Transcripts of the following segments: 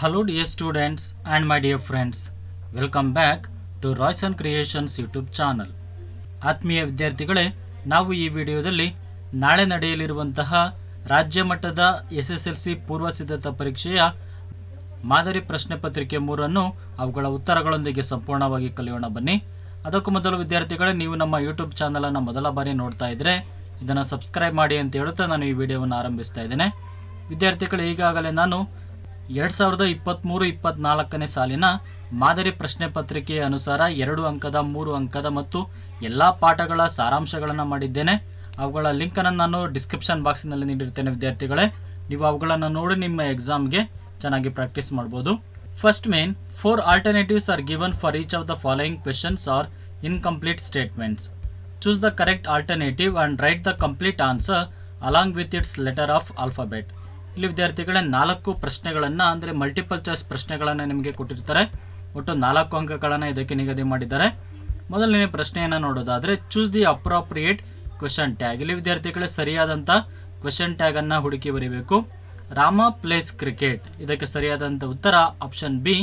Hello, dear students and my dear friends. Welcome back to Royson Creations YouTube channel ಆತ್ಮೀಯ ವಿದ್ಯಾರ್ಥಿಗಳೇ, ನಾವು ಈ ವಿಡಿಯೋದಲ್ಲಿ ನಾಳೆ ನಡೆಯಲಿರುವಂತಹ ರಾಜ್ಯ ಮಟ್ಟದ ಎಸ್ ಎಸ್ ಎಲ್ ಸಿ ಪೂರ್ವ ಸಿದ್ಧತಾ ಪರೀಕ್ಷೆಯ ಮಾದರಿ ಪ್ರಶ್ನೆ ಪತ್ರಿಕೆ ಮೂರನ್ನು ಅವುಗಳ ಉತ್ತರಗಳೊಂದಿಗೆ ಸಂಪೂರ್ಣವಾಗಿ ಕಲಿಯೋಣ ಬನ್ನಿ. ಅದಕ್ಕೂ ಮೊದಲು ವಿದ್ಯಾರ್ಥಿಗಳೇ, ನೀವು ನಮ್ಮ ಯೂಟ್ಯೂಬ್ ಚಾನಲನ್ನು ಮೊದಲ ಬಾರಿ ನೋಡ್ತಾ ಇದ್ರೆ ಇದನ್ನು ಸಬ್ಸ್ಕ್ರೈಬ್ ಮಾಡಿ ಅಂತ ಹೇಳುತ್ತಾ ನಾನು ಈ ವಿಡಿಯೋವನ್ನು ಆರಂಭಿಸ್ತಾ ಇದ್ದೇನೆ. ವಿದ್ಯಾರ್ಥಿಗಳು, ಈಗಾಗಲೇ ನಾನು ಎರಡು ಸಾವಿರದ ಇಪ್ಪತ್ತ್ಮೂರು ಇಪ್ಪತ್ನಾಲ್ಕನೇ ಸಾಲಿನ ಮಾದರಿ ಪ್ರಶ್ನೆ ಪತ್ರಿಕೆಯ ಅನುಸಾರ ಎರಡು ಅಂಕದ, ಮೂರು ಅಂಕದ ಮತ್ತು ಎಲ್ಲ ಪಾಠಗಳ ಸಾರಾಂಶಗಳನ್ನು ಮಾಡಿದ್ದೇನೆ. ಅವುಗಳ ಲಿಂಕನ್ನು ನಾನು ಡಿಸ್ಕ್ರಿಪ್ಷನ್ ಬಾಕ್ಸ್ನಲ್ಲಿ ನೀಡಿರ್ತೇನೆ, ವಿದ್ಯಾರ್ಥಿಗಳೇ. ನೀವು ಅವುಗಳನ್ನು ನೋಡಿ ನಿಮ್ಮ ಎಕ್ಸಾಮ್ಗೆ ಚೆನ್ನಾಗಿ ಪ್ರಾಕ್ಟೀಸ್ ಮಾಡ್ಬೋದು. First main four alternatives are given for each of the following questions are incomplete statements choose the correct alternative and write the complete answer along with its letter of alphabet ಇಲ್ಲಿ ವಿದ್ಯಾರ್ಥಿಗಳೇ ನಾಲ್ಕು ಪ್ರಶ್ನೆಗಳನ್ನು, ಅಂದರೆ multiple choice ಪ್ರಶ್ನೆಗಳನ್ನು ನಿಮಗೆ ಕೊಟ್ಟಿರ್ತಾರೆ. ಒಟ್ಟು ನಾಲ್ಕು ಅಂಕಗಳನ್ನು ಇದಕ್ಕೆ ನಿಗದಿ ಮಾಡಿದ್ದಾರೆ. ಮೊದಲನೇ ಪ್ರಶ್ನೆಯನ್ನು ನೋಡೋದಾದರೆ choose the appropriate question tag ಇಲ್ಲಿ ವಿದ್ಯಾರ್ಥಿಗಳೇ ಸರಿಯಾದಂಥ ಕ್ವೆಶನ್ ಟ್ಯಾಗನ್ನು ಹುಡುಕಿ ಬರೀಬೇಕು. ರಾಮ ಪ್ಲೇಸ್ ಕ್ರಿಕೆಟ್ ಇದಕ್ಕೆ ಸರಿಯಾದಂಥ ಉತ್ತರ ಆಪ್ಷನ್ ಬಿ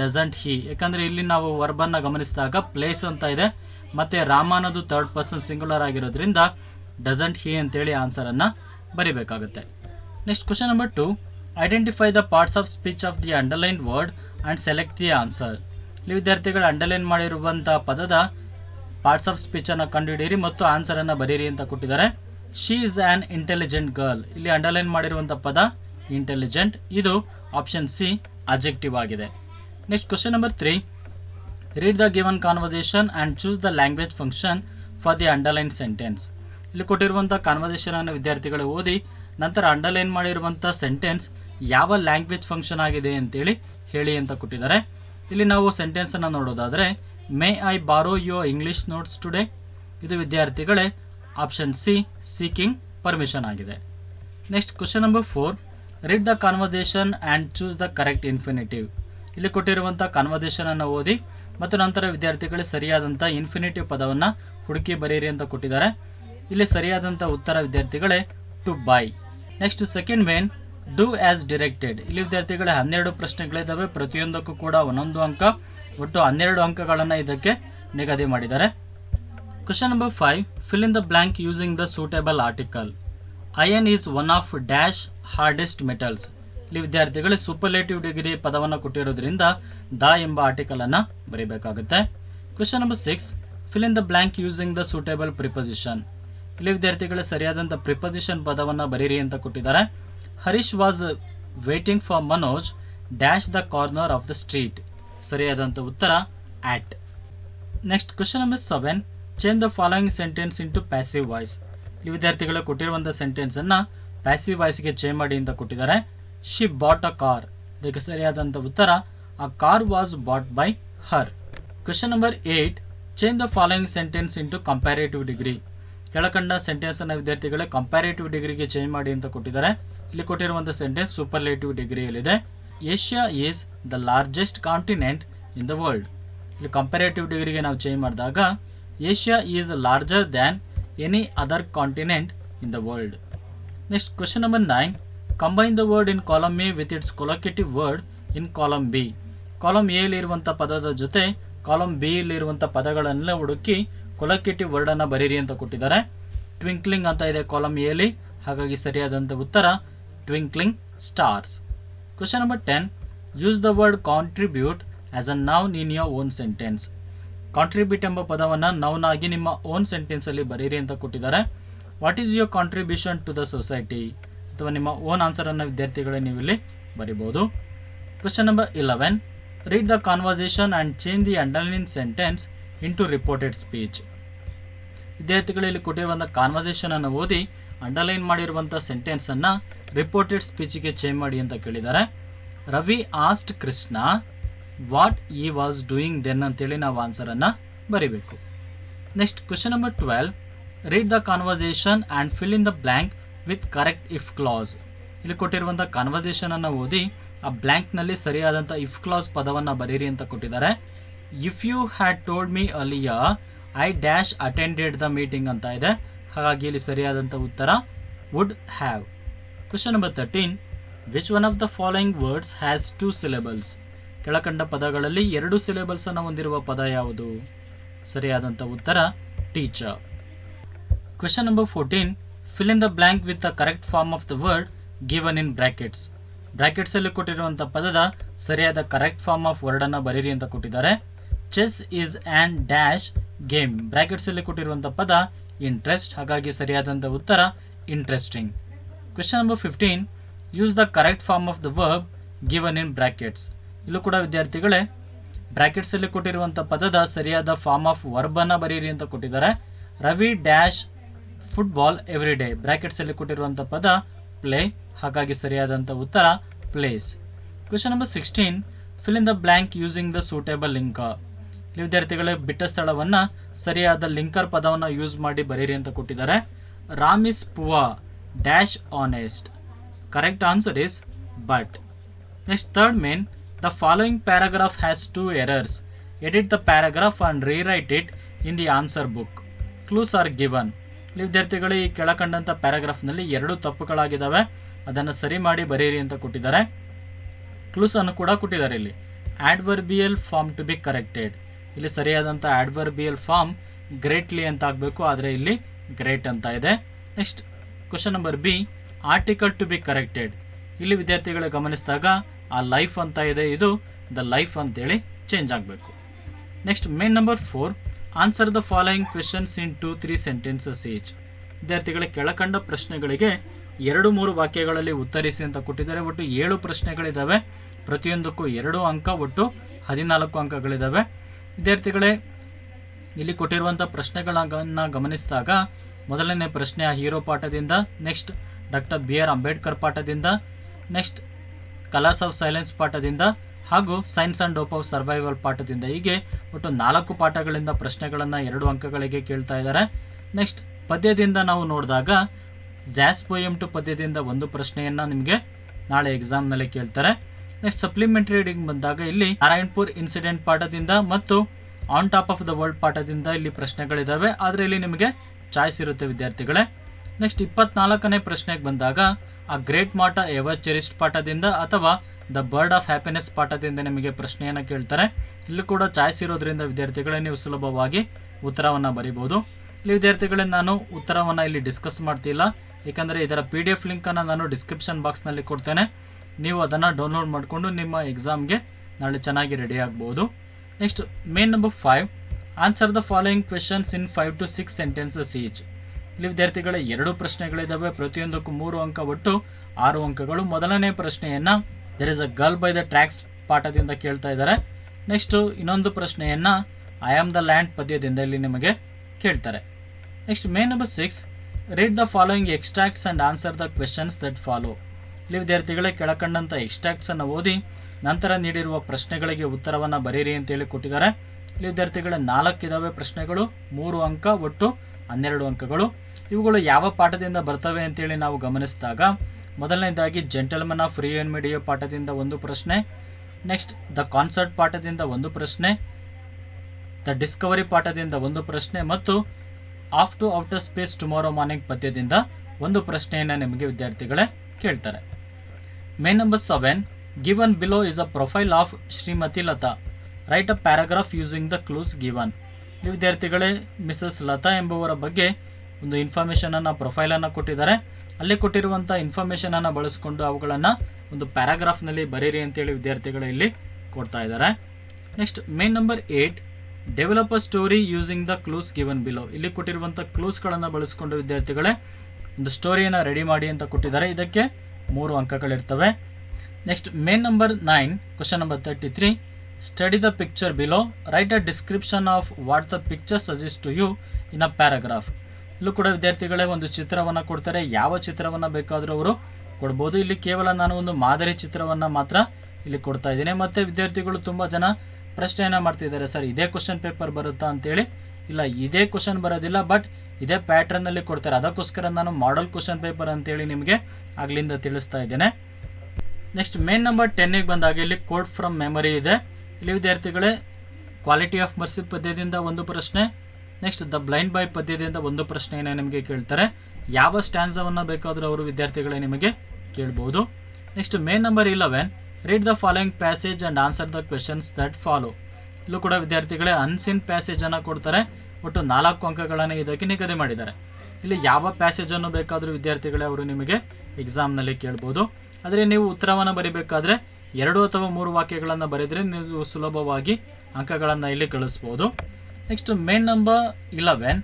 ಡಸಂಟ್ ಹಿ ಯಾಕಂದರೆ ಇಲ್ಲಿ ನಾವು ವರ್ಬನ್ನು ಗಮನಿಸಿದಾಗ ಪ್ಲೇಸ್ ಅಂತ ಇದೆ. ಮತ್ತು ರಾಮ ಅನ್ನೋದು ಥರ್ಡ್ ಪರ್ಸನ್ ಸಿಂಗುಲರ್ ಆಗಿರೋದ್ರಿಂದ ಡಸಂಟ್ ಹಿ ಅಂತೇಳಿ ಆನ್ಸರನ್ನು ಬರಿಬೇಕಾಗುತ್ತೆ. Next question number two identify the parts of speech of the underline word and select the answer ಇಲ್ಲಿ ವಿದ್ಯಾರ್ಥಿಗಳು ಅಂಡರ್ಲೈನ್ ಮಾಡಿರುವಂಥ ಪದದ ಪಾರ್ಟ್ಸ್ ಆಫ್ ಸ್ಪೀಚನ್ನು ಕಂಡುಹಿಡಿಯಿರಿ ಮತ್ತು ಆನ್ಸರನ್ನು ಬರೀರಿ ಅಂತ ಕೊಟ್ಟಿದ್ದಾರೆ. She is an intelligent girl ಇಲ್ಲಿ ಅಂಡರ್ಲೈನ್ ಮಾಡಿರುವಂಥ ಪದ ಇಂಟೆಲಿಜೆಂಟ್ ಇದು ಆಪ್ಷನ್ ಸಿ ಅಜೆಕ್ಟಿವ್ ಆಗಿದೆ. Next question number three read the given conversation and choose the language function for the underline sentence ಇಲ್ಲಿ ಕೊಟ್ಟಿರುವಂಥ ಕಾನ್ವರ್ಸೇಷನನ್ನು ವಿದ್ಯಾರ್ಥಿಗಳು ಓದಿ ನಂತರ ಅಂಡರ್ಲೈನ್ ಮಾಡಿರುವಂಥ ಸೆಂಟೆನ್ಸ್ ಯಾವ ಲ್ಯಾಂಗ್ವೇಜ್ ಫಂಕ್ಷನ್ ಆಗಿದೆ ಅಂತೇಳಿ ಹೇಳಿ ಅಂತ ಕೊಟ್ಟಿದ್ದಾರೆ. ಇಲ್ಲಿ ನಾವು ಸೆಂಟೆನ್ಸನ್ನು ನೋಡೋದಾದರೆ ಮೇ ಐ ಬಾರೋ ಯೋ ಇಂಗ್ಲಿಷ್ ನೋಟ್ಸ್ ಟುಡೇ ಇದು ವಿದ್ಯಾರ್ಥಿಗಳೇ ಆಪ್ಷನ್ ಸಿ ಸೀಕಿಂಗ್ ಪರ್ಮಿಷನ್ ಆಗಿದೆ. Next question number four read the conversation and choose the correct infinitive ಇಲ್ಲಿ ಕೊಟ್ಟಿರುವಂಥ ಕಾನ್ವರ್ಸೇಷನ್ ಅನ್ನು ಓದಿ ಮತ್ತು ನಂತರ ವಿದ್ಯಾರ್ಥಿಗಳೇ ಸರಿಯಾದಂಥ ಇನ್ಫಿನಿಟಿವ್ ಪದವನ್ನು ಹುಡುಕಿ ಬರೀರಿ ಅಂತ ಕೊಟ್ಟಿದ್ದಾರೆ. ಇಲ್ಲಿ ಸರಿಯಾದಂಥ ಉತ್ತರ ವಿದ್ಯಾರ್ಥಿಗಳೇ to buy next second when do as directed ಇಲ್ಲಿ ವಿದ್ಯಾರ್ಥಿಗಳ, ಹನ್ನೆರಡು ಪ್ರಶ್ನೆಗಳಿದ್ದಾವೆ ಪ್ರತಿಯೊಂದಕ್ಕೂ ಕೂಡ ಒಂದೊಂದು ಅಂಕ, ಒಟ್ಟು ಹನ್ನೆರಡು ಅಂಕಗಳನ್ನು ಇದಕ್ಕೆ ನಿಗದಿ ಮಾಡಿದ್ದಾರೆ. Question number five fill in the blank using the suitable article iron is one of dash hardest metals ಇಲ್ಲಿ ವಿದ್ಯಾರ್ಥಿಗಳು ಸೂಪರ್ಲೇಟಿವ್ ಡಿಗ್ರಿ ಪದವನ್ನು ಕೊಟ್ಟಿರೋದ್ರಿಂದ ದ ಎಂಬ ಆರ್ಟಿಕಲ್ ಅನ್ನು ಬರೀಬೇಕಾಗುತ್ತೆ. Question number six fill in the blank using the suitable preposition ಇಲ್ಲಿ ವಿದ್ಯಾರ್ಥಿಗಳು ಸರಿಯಾದಂಥ preposition ಪದವನ್ನು ಬರೀರಿ ಅಂತ ಕೊಟ್ಟಿದ್ದಾರೆ. Harish was waiting for Manoj dash the corner of the street ಸರಿಯಾದಂಥ ಉತ್ತರ at next question number seven change the following sentence into passive voice ಈ ವಿದ್ಯಾರ್ಥಿಗಳು ಕೊಟ್ಟಿರುವಂಥ ಅನ್ನ ಪ್ಯಾಸಿವ್ ವಾಯ್ಸ್ಗೆ ಚೇಂಜ್ ಮಾಡಿ ಅಂತ ಕೊಟ್ಟಿದ್ದಾರೆ. ಶಿ ಬಾಟ್ ಅ ಕಾರ್ ಇದಕ್ಕೆ ಸರಿಯಾದಂಥ ಉತ್ತರ a car was bought by her question number eight change the following sentence into comparative degree ಕೆಳಕಂಡ ಸೆಂಟೆನ್ಸನ್ನು ವಿದ್ಯಾರ್ಥಿಗಳೇ ಕಂಪ್ಯಾರೇಟಿವ್ ಡಿಗ್ರಿಗೆ ಚೇಂಜ್ ಮಾಡಿ ಅಂತ ಕೊಟ್ಟಿದ್ದಾರೆ. ಇಲ್ಲಿ ಕೊಟ್ಟಿರುವಂಥ sentence superlative ಡಿಗ್ರಿಯಲ್ಲಿದೆ Asia is the largest continent in the world ಇಲ್ಲಿ ಕಂಪ್ಯಾರೇಟಿವ್ ಡಿಗ್ರಿಗೆ ನಾವು ಚೇಂಜ್ ಮಾಡಿದಾಗ Asia is larger than any other continent in the world next question number nine combine the word in column A with its collocative word in column B column ಎಲ್ಲಿರುವಂಥ ಪದದ ಜೊತೆ column B ಇರುವಂಥ ಪದಗಳನ್ನೆಲ್ಲ ಹುಡುಕಿ collocative ವರ್ಡನ್ನು ಬರೀರಿ ಅಂತ ಕೊಟ್ಟಿದ್ದಾರೆ. Twinkling ಅಂತ ಇದೆ column ಎಲಿ ಹಾಗಾಗಿ ಸರಿಯಾದಂಥ ಉತ್ತರ twinkling stars question number ten use the word contribute as a noun in your own sentence contribute ಎಂಬ ಪದವನ್ನು ನೌನ್ ಆಗಿ ನಿಮ್ಮ ಓನ್ ಸೆಂಟೆನ್ಸಲ್ಲಿ ಬರೀರಿ ಅಂತ ಕೊಟ್ಟಿದ್ದಾರೆ. What is your contribution to the society ಅಥವಾ ನಿಮ್ಮ ಓನ್ ಆನ್ಸರನ್ನು ವಿದ್ಯಾರ್ಥಿಗಳೇ ನೀವು ಇಲ್ಲಿ ಬರಿಬೋದು question number eleven read the conversation and change the underline sentence into reported speech ವಿದ್ಯಾರ್ಥಿಗಳಲ್ಲಿ ಕೊಟ್ಟಿರುವಂಥ ಕಾನ್ವರ್ಸೇಷನನ್ನು ಓದಿ ಅಂಡರ್ಲೈನ್ ಮಾಡಿರುವಂಥ ಸೆಂಟೆನ್ಸನ್ನು ರಿಪೋರ್ಟೆಡ್ ಸ್ಪೀಚಿಗೆ ಚೇಂಜ್ ಮಾಡಿ ಅಂತ ಕೇಳಿದ್ದಾರೆ. Ravi asked Krishna what he was doing then ಅಂತೇಳಿ ನಾವು ಆನ್ಸರನ್ನು ಬರೀಬೇಕು. Next question number twelve read the conversation and fill in the blank with correct if clause ಇಲ್ಲಿ ಕೊಟ್ಟಿರುವಂಥ ಕಾನ್ವರ್ಸೇಷನನ್ನು ಓದಿ ಆ ಬ್ಲ್ಯಾಂಕ್ನಲ್ಲಿ ಸರಿಯಾದಂಥ ಇಫ್ ಕ್ಲಾಸ್ ಪದವನ್ನು ಬರೀರಿ ಅಂತ ಕೊಟ್ಟಿದ್ದಾರೆ. If you had told me earlier I dash attended the meeting ಅಂತ ಇದೆ. ಹಾಗಾಗಿ ಇಲ್ಲಿ ಸರಿಯಾದಂಥ ಉತ್ತರ would have question number thirteen which one of the following words has two syllables ಕೆಳಕಂಡ ಪದಗಳಲ್ಲಿ ಎರಡು ಸಿಲೆಬಲ್ಸನ್ನು ಹೊಂದಿರುವ ಪದ ಯಾವುದು? ಸರಿಯಾದಂಥ ಉತ್ತರ teacher question number fourteen fill in the blank with the correct form of the word given in brackets ಬ್ರ್ಯಾಕೆಟ್ಸಲ್ಲಿ ಕೊಟ್ಟಿರುವಂಥ ಪದದ ಸರಿಯಾದ ಕರೆಕ್ಟ್ ಫಾರ್ಮ್ ಆಫ್ ವರ್ಡನ್ನು ಬರೀರಿ ಅಂತ ಕೊಟ್ಟಿದ್ದಾರೆ. Chess is an dash game brackets ಅಲ್ಲಿ ಕೊಟ್ಟಿರುವಂಥ ಪದ ಇಂಟ್ರೆಸ್ಟ್ ಹಾಗಾಗಿ ಸರಿಯಾದಂಥ ಉತ್ತರ interesting question number fifteen use the correct form of the verb given in brackets ಇಲ್ಲೂ ಕೂಡ ವಿದ್ಯಾರ್ಥಿಗಳೇ ಬ್ರಾಕೆಟ್ಸ್ ಅಲ್ಲಿ ಕೊಟ್ಟಿರುವಂಥ ಪದದ ಸರಿಯಾದ ಫಾರ್ಮ್ ಆಫ್ ವರ್ಬ್ ಅನ್ನ ಬರೀರಿ ಅಂತ ಕೊಟ್ಟಿದ್ದಾರೆ. Ravi dash football every day brackets ಅಲ್ಲಿ ಕೊಟ್ಟಿರುವಂಥ ಪದ ಪ್ಲೇ ಹಾಗಾಗಿ ಸರಿಯಾದಂಥ ಉತ್ತರ plays question number sixteen fill in the blank using the suitable linker ವಿದ್ಯಾರ್ಥಿಗಳೇ ಬಿಟ್ಟ ಸ್ಥಳವನ್ನ ಸರಿಯಾದ ಲಿಂಕರ್ ಪದವನ್ನು ಯೂಸ್ ಮಾಡಿ ಬರೀರಿ ಅಂತ ಕೊಟ್ಟಿದ್ದಾರೆ. Ram is poor dash honest correct answer is but next third main the following paragraph has two errors edit the paragraph and rewrite it in the answer book clues are given ವಿದ್ಯಾರ್ಥಿಗಳು ಈ ಕೆಳಕಂಡಂಥ ಪ್ಯಾರಾಗ್ರಾಫ್ನಲ್ಲಿ ಎರಡು ತಪ್ಪುಗಳಾಗಿದ್ದಾವೆ. ಅದನ್ನು ಸರಿ ಮಾಡಿ ಬರೀರಿ ಅಂತ ಕೊಟ್ಟಿದ್ದಾರೆ. Clues ಅನ್ನು ಕೂಡ ಕೊಟ್ಟಿದ್ದಾರೆ ಇಲ್ಲಿ. Adverbial form to be corrected ಇಲ್ಲಿ ಸರಿಯಾದಂಥ ಆಡ್ವರ್ಬಿಯಲ್ ಫಾರ್ಮ್ ಗ್ರೇಟ್ಲಿ ಅಂತ ಆಗಬೇಕು, ಆದರೆ ಇಲ್ಲಿ ಗ್ರೇಟ್ ಅಂತ ಇದೆ. Next question number B article to be corrected ಇಲ್ಲಿ ವಿದ್ಯಾರ್ಥಿಗಳು ಗಮನಿಸಿದಾಗ ಆ ಲೈಫ್ ಅಂತ ಇದೆ, ಇದು ದ ಲೈಫ್ ಅಂತೇಳಿ ಚೇಂಜ್ ಆಗಬೇಕು. Next main number four answer the following questions in two three sentences each ವಿದ್ಯಾರ್ಥಿಗಳ, ಕೆಳಕಂಡ ಪ್ರಶ್ನೆಗಳಿಗೆ ಎರಡು, ಮೂರು ವಾಕ್ಯಗಳಲ್ಲಿ ಉತ್ತರಿಸಿ ಅಂತ ಕೊಟ್ಟಿದ್ದಾರೆ. ಒಟ್ಟು ಏಳು ಪ್ರಶ್ನೆಗಳಿದ್ದಾವೆ ಪ್ರತಿಯೊಂದಕ್ಕೂ ಎರಡು ಅಂಕ, ಒಟ್ಟು ಹದಿನಾಲ್ಕು ಅಂಕಗಳಿದ್ದಾವೆ ವಿದ್ಯಾರ್ಥಿಗಳೇ, ಇಲ್ಲಿ ಕೊಟ್ಟಿರುವಂಥ ಪ್ರಶ್ನೆಗಳನ್ನು ಗಮನಿಸಿದಾಗ ಮೊದಲನೇ ಪ್ರಶ್ನೆ a hero ಪಾಠದಿಂದ next doctor B R Ambedkar ಪಾಠದಿಂದ next colours of silence ಪಾಠದಿಂದ, ಹಾಗೂ science and hope of survival ಪಾಠದಿಂದ. ಹೀಗೆ ಒಟ್ಟು ನಾಲ್ಕು ಪಾಠಗಳಿಂದ ಪ್ರಶ್ನೆಗಳನ್ನು ಎರಡು ಅಂಕಗಳಿಗೆ ಕೇಳ್ತಾ ಇದ್ದಾರೆ. ನೆಕ್ಸ್ಟ್ ಪದ್ಯದಿಂದ ನಾವು ನೋಡಿದಾಗ ಜಾಸ್ ಪೋಯಮ್ ಟು ಪದ್ಯದಿಂದ ಒಂದು ಪ್ರಶ್ನೆಯನ್ನು ನಿಮಗೆ ನಾಳೆ ಎಕ್ಸಾಮ್ನಲ್ಲಿ ಕೇಳ್ತಾರೆ. ನೆಕ್ಸ್ಟ್ ಸಪ್ಲಿಮೆಂಟರಿ ರೀಡಿಂಗ್ ಬಂದಾಗ ಇಲ್ಲಿ ನಾರಾಯಣ್ಪುರ್ ಇನ್ಸಿಡೆಂಟ್ ಪಾಠದಿಂದ ಮತ್ತು on top of the world ಪಾಠದಿಂದ ಇಲ್ಲಿ ಪ್ರಶ್ನೆಗಳಿದ್ದಾವೆ ಆದರೆ ಇಲ್ಲಿ ನಿಮಗೆ ಚಾಯ್ಸ್ ಇರುತ್ತೆ ವಿದ್ಯಾರ್ಥಿಗಳೇ. ನೆಕ್ಸ್ಟ್ ಇಪ್ಪತ್ನಾಲ್ಕನೇ ಪ್ರಶ್ನೆಗೆ ಬಂದಾಗ ಆ ಗ್ರೇಟ್ ಮಾಟ ಎವರ್ ಚೆರಿಸ್ಟ್ ಪಾಠದಿಂದ ಅಥವಾ ದ ಬರ್ಡ್ ಆಫ್ ಹ್ಯಾಪಿನೆಸ್ ಪಾಠದಿಂದ ನಿಮಗೆ ಪ್ರಶ್ನೆಯನ್ನು ಕೇಳ್ತಾರೆ. ಇಲ್ಲಿ ಕೂಡ ಚಾಯ್ಸ್ ಇರೋದ್ರಿಂದ ವಿದ್ಯಾರ್ಥಿಗಳೇ ನೀವು ಸುಲಭವಾಗಿ ಉತ್ತರವನ್ನು ಬರೀಬಹುದು. ಇಲ್ಲಿ ವಿದ್ಯಾರ್ಥಿಗಳೇ, ನಾನು ಉತ್ತರವನ್ನು ಇಲ್ಲಿ ಡಿಸ್ಕಸ್ ಮಾಡ್ತಿಲ್ಲ. ಏಕೆಂದರೆ ಇದರ ಪಿ ಡಿ ಎಫ್ ಲಿಂಕನ್ನು ನಾನು ಡಿಸ್ಕ್ರಿಪ್ಷನ್ ಬಾಕ್ಸ್ನಲ್ಲಿ ಕೊಡ್ತೇನೆ. ನೀವು ಅದನ್ನು ಡೌನ್ಲೋಡ್ ಮಾಡಿಕೊಂಡು ನಿಮ್ಮ ಎಕ್ಸಾಮ್ಗೆ ನಾಳೆ ಚೆನ್ನಾಗಿ ರೆಡಿ ಆಗ್ಬೋದು. Next main number five answer the following questions in five to six sentences each ಇಲ್ಲಿ ವಿದ್ಯಾರ್ಥಿಗಳ ಎರಡು ಪ್ರಶ್ನೆಗಳಿದ್ದಾವೆ ಪ್ರತಿಯೊಂದಕ್ಕೂ ಮೂರು ಅಂಕ ಒಟ್ಟು ಆರು ಅಂಕಗಳು. ಮೊದಲನೇ ಪ್ರಶ್ನೆಯನ್ನು there is a girl by the tracks ಪಾಠದಿಂದ ಕೇಳ್ತಾ ಇದ್ದಾರೆ. ನೆಕ್ಸ್ಟ್ ಇನ್ನೊಂದು ಪ್ರಶ್ನೆಯನ್ನು ಐ ಆಮ್ ದ ಲ್ಯಾಂಡ್ ಪದ್ಯದಿಂದ ಇಲ್ಲಿ ನಿಮಗೆ ಕೇಳ್ತಾರೆ. Next main number six read the following extracts and answer the questions that follow ಇಲ್ಲಿ ವಿದ್ಯಾರ್ಥಿಗಳೇ ಕೆಳಕಂಡಂಥ ಎಕ್ಸ್ಟ್ರಾಕ್ಟ್ಸ್ ಅನ್ನು ಓದಿ ನಂತರ ನೀಡಿರುವ ಪ್ರಶ್ನೆಗಳಿಗೆ ಉತ್ತರವನ್ನು ಬರೀರಿ ಅಂತೇಳಿ ಕೊಟ್ಟಿದ್ದಾರೆ. ಇಲ್ಲಿ ವಿದ್ಯಾರ್ಥಿಗಳ ನಾಲ್ಕಿದಾವೆ ಪ್ರಶ್ನೆಗಳು, ಮೂರು ಅಂಕ, ಒಟ್ಟು ಹನ್ನೆರಡು ಅಂಕಗಳು. ಇವುಗಳು ಯಾವ ಪಾಠದಿಂದ ಬರ್ತವೆ ಅಂತೇಳಿ ನಾವು ಗಮನಿಸಿದಾಗ ಮೊದಲನೇದಾಗಿ ಜೆಂಟಲ್ಮನ್ ಆಫ್ ಅಂಡ್ ಮೀಡಿಯೋ ಪಾಠದಿಂದ ಒಂದು ಪ್ರಶ್ನೆ, ನೆಕ್ಸ್ಟ್ ದ ಕಾನ್ಸರ್ಟ್ ಪಾಠದಿಂದ ಒಂದು ಪ್ರಶ್ನೆ, ದ ಡಿಸ್ಕವರಿ ಪಾಠದಿಂದ ಒಂದು ಪ್ರಶ್ನೆ ಮತ್ತು off to outer space tomorrow morning ಪದ್ಯದಿಂದ ಒಂದು ಪ್ರಶ್ನೆಯನ್ನು ನಿಮಗೆ ವಿದ್ಯಾರ್ಥಿಗಳೇ ಕೇಳ್ತಾರೆ. Main number seven given below is a profile of Shrimati Lata write a paragraph using the clues ಈ ವಿದ್ಯಾರ್ಥಿಗಳೇ ಮಿಸಸ್ ಲತಾ ಎಂಬುವರ ಬಗ್ಗೆ ಒಂದು ಇನ್ಫಾರ್ಮೇಷನನ್ನು ಪ್ರೊಫೈಲನ್ನು ಕೊಟ್ಟಿದ್ದಾರೆ. ಅಲ್ಲಿ ಕೊಟ್ಟಿರುವಂಥ ಇನ್ಫಾರ್ಮೇಷನನ್ನು ಬಳಸಿಕೊಂಡು ಅವುಗಳನ್ನು ಒಂದು ಪ್ಯಾರಾಗ್ರಾಫ್ನಲ್ಲಿ ಬರೀರಿ ಅಂತೇಳಿ ವಿದ್ಯಾರ್ಥಿಗಳು ಇಲ್ಲಿ ಕೊಡ್ತಾ ಇದ್ದಾರೆ. Next main number eight develop a story using the clues given below ಇಲ್ಲಿ ಕೊಟ್ಟಿರುವಂಥ ಕ್ಲೂಸ್ಗಳನ್ನು ಬಳಸಿಕೊಂಡು ವಿದ್ಯಾರ್ಥಿಗಳೇ, ಒಂದು ಸ್ಟೋರಿಯನ್ನು ರೆಡಿ ಮಾಡಿ ಅಂತ ಕೊಟ್ಟಿದ್ದಾರೆ. ಇದಕ್ಕೆ ಮೂರು ಅಂಕಗಳಿರ್ತವೆ. Next main number nine question number thirty three study the picture below write a description of what the picture suggest to you in a paragraph ಇಲ್ಲೂ ಕೂಡ ವಿದ್ಯಾರ್ಥಿಗಳೇ ಒಂದು ಚಿತ್ರವನ್ನು ಕೊಡ್ತಾರೆ. ಯಾವ ಚಿತ್ರವನ್ನು ಬೇಕಾದರೂ ಅವರು ಕೊಡ್ಬೋದು. ಇಲ್ಲಿ ಕೇವಲ ನಾನು ಒಂದು ಮಾದರಿ ಚಿತ್ರವನ್ನು ಮಾತ್ರ ಇಲ್ಲಿ ಕೊಡ್ತಾ ಇದ್ದೀನಿ. ಮತ್ತು ವಿದ್ಯಾರ್ಥಿಗಳು ತುಂಬ ಜನ ಪ್ರಶ್ನೆಯನ್ನು ಮಾಡ್ತಿದ್ದಾರೆ. ಸರ್, ಇದೇ ಕ್ವಶನ್ ಪೇಪರ್ ಬರುತ್ತಾ ಅಂತೇಳಿ? ಇಲ್ಲ, ಇದೇ ಕ್ವಶನ್ ಬರೋದಿಲ್ಲ ಬಟ್ ಇದೇ ಪ್ಯಾಟ್ರನ್ನಲ್ಲಿ ಕೊಡ್ತಾರೆ. ಅದಕ್ಕೋಸ್ಕರ ನಾನು ಮಾಡಲ್ ಕ್ವಶನ್ ಪೇಪರ್ ಅಂತೇಳಿ ನಿಮಗೆ ಆಗ್ಲಿಂದ ತಿಳಿಸ್ತಾ ಇದ್ದೇನೆ. ನೆಕ್ಸ್ಟ್ ಮೇನ್ ನಂಬರ್ ಟೆನ್ನಿಗೆ ಬಂದಾಗ ಇಲ್ಲಿ ಕೋಡ್ ಫ್ರಮ್ ಮೆಮರಿ ಇದೆ. ಇಲ್ಲಿ ವಿದ್ಯಾರ್ಥಿಗಳೇ ಕ್ವಾಲಿಟಿ ಆಫ್ ಮರ್ಸಿ ಪದ್ಯದಿಂದ ಒಂದು ಪ್ರಶ್ನೆ. ನೆಕ್ಸ್ಟ್ ದ ಬ್ಲೈಂಡ್ ಬೈ ಪದ್ಯದಿಂದ ಒಂದು ಪ್ರಶ್ನೆಯನ್ನು ನಿಮಗೆ ಕೇಳ್ತಾರೆ. ಯಾವ ಸ್ಟ್ಯಾನ್ಸವನ್ನು ಬೇಕಾದರೂ ಅವರು ವಿದ್ಯಾರ್ಥಿಗಳೇ ನಿಮಗೆ ಕೇಳ್ಬೋದು. Next main number eleven read the following passage and answer the questions that follow ಇಲ್ಲೂ ಕೂಡ ವಿದ್ಯಾರ್ಥಿಗಳೇ ಅನ್ಸಿನ್ ಪ್ಯಾಸೇಜನ್ನು ಕೊಡ್ತಾರೆ. ಒಟ್ಟು ನಾಲ್ಕು ಅಂಕಗಳನ್ನು ಇದಕ್ಕೆ ನಿಗದಿ ಮಾಡಿದ್ದಾರೆ. ಇಲ್ಲಿ ಯಾವ ಪ್ಯಾಸೇಜನ್ನು ಬೇಕಾದರೂ ವಿದ್ಯಾರ್ಥಿಗಳೇ ಅವರು ನಿಮಗೆ ಎಕ್ಸಾಮ್ನಲ್ಲಿ ಕೇಳ್ಬೋದು. ಆದರೆ ನೀವು ಉತ್ತರವನ್ನು ಬರಿಬೇಕಾದ್ರೆ ಎರಡು ಅಥವಾ ಮೂರು ವಾಕ್ಯಗಳನ್ನು ಬರೆದರೆ ನೀವು ಸುಲಭವಾಗಿ ಅಂಕಗಳನ್ನು ಇಲ್ಲಿ ಗಳಿಸ್ಬೋದು next main number eleven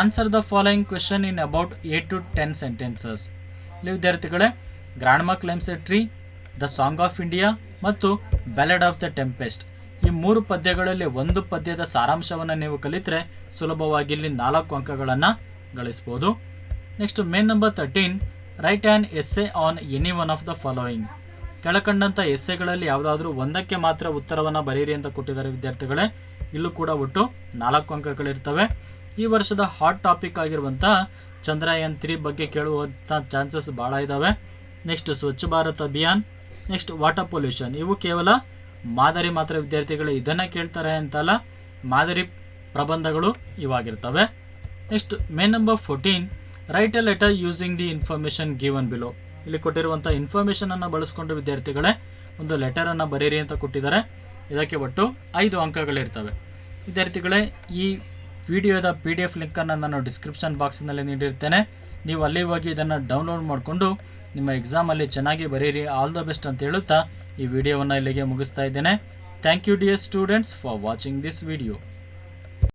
answer the following question in about eight to ten sentences ಇಲ್ಲಿ ವಿದ್ಯಾರ್ಥಿಗಳೇ grandma climbs a tree the song of India ಮತ್ತು ಬ್ಯಾಲೆಡ್ ಆಫ್ ದ ಟೆಂಪೆಸ್ಟ್ ಈ ಮೂರು ಪದ್ಯಗಳಲ್ಲಿ ಒಂದು ಪದ್ಯದ ಸಾರಾಂಶವನ್ನು ನೀವು ಕಲಿತರೆ ಸುಲಭವಾಗಿ ಇಲ್ಲಿ ನಾಲ್ಕು ಅಂಕಗಳನ್ನು ಗಳಿಸ್ಬೋದು. Next main number thirteen write an essay on any one of the following ಕೆಳಕಂಡಂಥ ಎಸ್ಸೆಗಳಲ್ಲಿ ಯಾವುದಾದ್ರೂ ಒಂದಕ್ಕೆ ಮಾತ್ರ ಉತ್ತರವನ್ನು ಬರೀರಿ ಅಂತ ಕೊಟ್ಟಿದ್ದಾರೆ ವಿದ್ಯಾರ್ಥಿಗಳೇ. ಇಲ್ಲೂ ಕೂಡ ಒಟ್ಟು ನಾಲ್ಕು ಅಂಕಗಳಿರ್ತವೆ. ಈ ವರ್ಷದ ಹಾಟ್ ಟಾಪಿಕ್ ಆಗಿರುವಂತಹ ಚಂದ್ರಯಾನ್ ತ್ರೀ ಬಗ್ಗೆ ಕೇಳುವಂಥ ಚಾನ್ಸಸ್ ಭಾಳ ಇದ್ದಾವೆ next Swachh Bharat Abhiyan. Next water pollution ಇವು ಕೇವಲ ಮಾದರಿ ಮಾತ್ರ ವಿದ್ಯಾರ್ಥಿಗಳು ಇದನ್ನು ಕೇಳ್ತಾರೆ ಅಂತಲ್ಲ, ಮಾದರಿ ಪ್ರಬಂಧಗಳು ಇವಾಗಿರ್ತವೆ. Next main number fourteen write a letter using the information given below ಇಲ್ಲಿ ಕೊಟ್ಟಿರುವಂಥ ಇನ್ಫಾರ್ಮೇಷನನ್ನು ಬಳಸ್ಕೊಂಡು ವಿದ್ಯಾರ್ಥಿಗಳೇ, ಒಂದು ಲೆಟರನ್ನು ಬರೀರಿ ಅಂತ ಕೊಟ್ಟಿದ್ದಾರೆ. ಇದಕ್ಕೆ ಒಟ್ಟು ಐದು ಅಂಕಗಳಿರ್ತವೆ. ವಿದ್ಯಾರ್ಥಿಗಳೇ, ಈ ವಿಡಿಯೋದ ಪಿ ಡಿ ಎಫ್ ಲಿಂಕನ್ನು ನಾನು ಡಿಸ್ಕ್ರಿಪ್ಷನ್ ಬಾಕ್ಸ್ನಲ್ಲಿ ನೀಡಿರ್ತೇನೆ. ನೀವು ಅಲ್ಲಿ ಹೋಗಿ ಇದನ್ನು ಡೌನ್ಲೋಡ್ ಮಾಡಿಕೊಂಡು ನಿಮ್ಮ ಎಕ್ಸಾಮಲ್ಲಿ ಚೆನ್ನಾಗಿ ಬರೀರಿ ಆಲ್ ದ ಬೆಸ್ಟ್ ಅಂತ ಹೇಳುತ್ತಾ ಈ ವಿಡಿಯೋವನ್ನು ಇಲ್ಲಿಗೆ ಮುಗಿಸ್ತಾ ಇದ್ದೇನೆ. Thank you dear students for watching this video